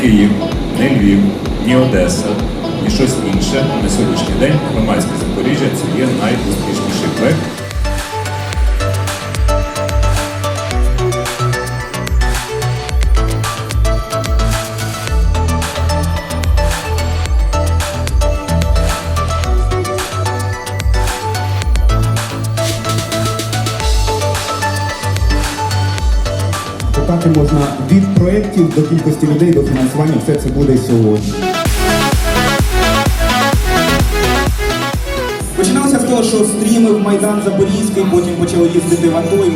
Київ, не Львів, ні Одеса, ні щось інше на сьогоднішній день громадське Запоріжжя це є найуспішніший проект. Питати можна від проєктів до кількості людей до фінансування. Все це буде сьогодні. Починалося з того, що стрімив Майдан Запорізький, потім почали їздити в АТО. і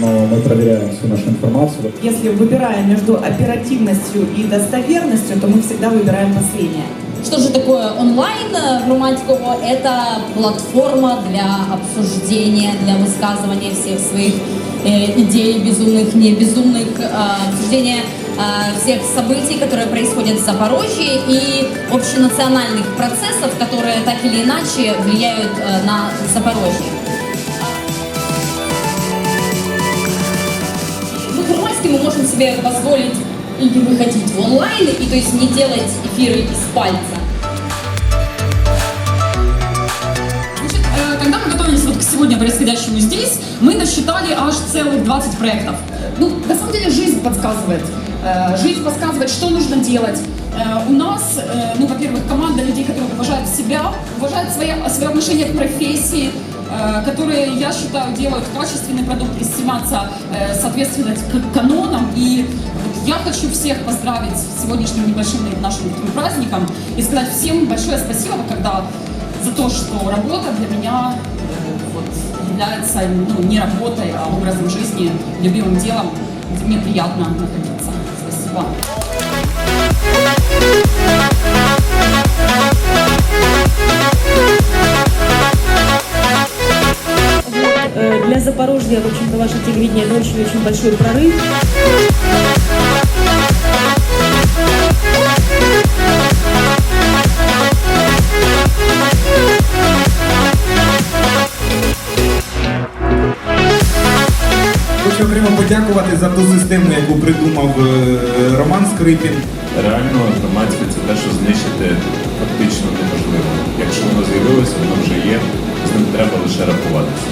но мы проверяем всю нашу информацию. Если выбираем между оперативностью и достоверностью, то мы всегда выбираем последнее. Что же такое онлайн э, громадського? Это платформа для обсуждения, для высказывания всех своих э, идей, безумных, не безумных, э, обсуждения э, всех событий, которые происходят в Запорожье и общенациональных процессов, которые так или иначе влияют э, на Запорожье. Ну, громадский мы можем себе позволить и выходить в онлайн, и то есть не делать эфиры из пальца. Значит, э, когда мы готовились вот к сегодня происходящему здесь, мы насчитали аж целых 20 проектов. Ну, на самом деле, жизнь подсказывает. Э, Жизнь подсказывает, что нужно делать. Э, У нас, э, ну, во-первых, команда людей, которые уважают себя, уважают свое, свое отношение к профессии, которые, я считаю, делают качественный продукт и стремятся э, соответствовать к канонам. И я хочу всех поздравить с сегодняшним небольшим нашим праздником и сказать всем большое спасибо, когда за то, что работа для меня вот, является ну, не работой, а образом жизни, любимым делом, мне приятно находиться. Спасибо. Э, Для Запорожья, в общем-то, ваше телевидение это очень-очень большой прорыв. Хочу подякувати за ту систему, яку придумав е, Роман Скрипін. Реально громадське це те, що знищити фактично неможливо. Якщо воно з'явилося, воно вже є, з ним треба лише рахуватися.